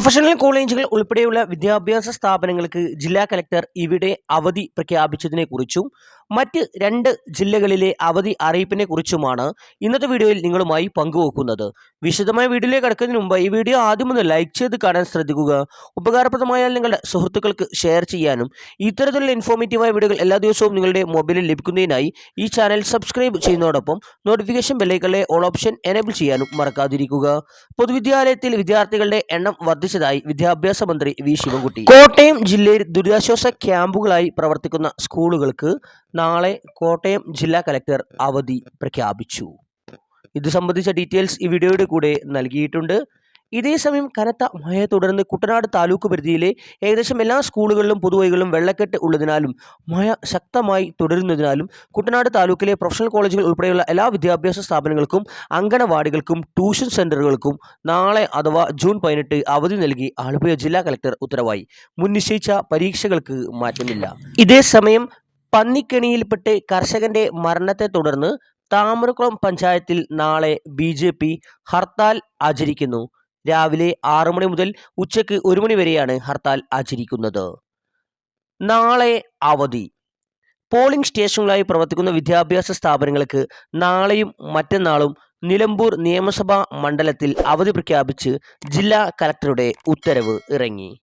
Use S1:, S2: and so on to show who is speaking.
S1: Professional കോളേജുകൾ ഉൾപ്പെടെയുള്ള വിദ്യാഭ്യാസ സ്ഥാപനങ്ങൾക്ക് ജില്ലാ കലക്ടർ ഇവിടെ അവധി പ്രഖ്യാപിച്ചതിനെക്കുറിച്ചും മറ്റ് രണ്ട് ജില്ലകളിലെ അവധി അറിയിപ്പിനെ കുറിച്ചുമാണ് ഇന്നത്തെ വീഡിയോയിൽ നിങ്ങളുമായി പങ്കുവെക്കുന്നത്. വിശദമായ വീഡിയോയിലേക്ക് കടക്കുന്നതിന് മുമ്പ് ഈ വീഡിയോ ആദ്യം ഒന്ന് ലൈക്ക് ചെയ്ത് കാണാൻ ശ്രദ്ധിക്കുക. ഉപകാരപ്രദമായാൽ നിങ്ങളുടെ സുഹൃത്തുക്കൾക്ക് ഷെയർ ചെയ്യാനും ഇത്തരത്തിലുള്ള ഇൻഫോർമേറ്റീവായ വീഡിയോകൾ എല്ലാ ദിവസവും നിങ്ങളുടെ മൊബൈലിൽ ലഭിക്കുന്നതിനായി ഈ ചാനൽ സബ്സ്ക്രൈബ് ചെയ്യുന്നതോടൊപ്പം നോട്ടിഫിക്കേഷൻ ബെല്ലൈക്കളെ ഓൾ ഓപ്ഷൻ എനേബിൾ ചെയ്യാനും മറക്കാതിരിക്കുക. പൊതുവിദ്യാലയത്തിൽ വിദ്യാർത്ഥികളുടെ എണ്ണം വർദ്ധിച്ചതായി വിദ്യാഭ്യാസ മന്ത്രി വി. ശിവൻകുട്ടി. കോട്ടയം ജില്ലയിൽ ദുരിതാശ്വാസ ക്യാമ്പുകളായി പ്രവർത്തിക്കുന്ന സ്കൂളുകൾക്ക് നാളെ കോട്ടയം ജില്ലാ കലക്ടർ അവധി പ്രഖ്യാപിച്ചു. ഇത് സംബന്ധിച്ച ഡീറ്റെയിൽസ് ഈ വീഡിയോയുടെ കൂടെ നൽകിയിട്ടുണ്ട്. ഇതേസമയം കനത്ത മഴയെ തുടർന്ന് കുട്ടനാട് താലൂക്ക് പരിധിയിലെ ഏകദേശം എല്ലാ സ്കൂളുകളിലും പൊതുവഴികളിലും വെള്ളക്കെട്ട് ഉള്ളതിനാലും മഴ ശക്തമായി തുടരുന്നതിനാലും കുട്ടനാട് താലൂക്കിലെ പ്രൊഫഷണൽ കോളേജുകൾ ഉൾപ്പെടെയുള്ള എല്ലാ വിദ്യാഭ്യാസ സ്ഥാപനങ്ങൾക്കും അങ്കണവാടികൾക്കും ട്യൂഷൻ സെന്ററുകൾക്കും നാളെ അഥവാ ജൂൺ പതിനെട്ട് അവധി നൽകി ആലപ്പുഴ ജില്ലാ കലക്ടർ ഉത്തരവായി. മുൻനിശ്ചയിച്ച പരീക്ഷകൾക്ക് മാറ്റമില്ല. ഇതേസമയം പന്നിക്കെണിയിൽപ്പെട്ട് കർഷകന്റെ മരണത്തെ തുടർന്ന് താമരക്കുളം പഞ്ചായത്തിൽ നാളെ ബി ജെ പി ഹർത്താൽ ആചരിക്കുന്നു. രാവിലെ ആറു മണി മുതൽ ഉച്ചയ്ക്ക് ഒരു മണി വരെയാണ് ഹർത്താൽ ആചരിക്കുന്നത്. നാളെ അവധി. പോളിംഗ് സ്റ്റേഷനുകളായി പ്രവർത്തിക്കുന്ന വിദ്യാഭ്യാസ സ്ഥാപനങ്ങൾക്ക് നാളെയും മറ്റന്നാളും നിലമ്പൂർ നിയമസഭാ മണ്ഡലത്തിൽ അവധി പ്രഖ്യാപിച്ച് ജില്ലാ കലക്ടറുടെ ഉത്തരവ് ഇറങ്ങി.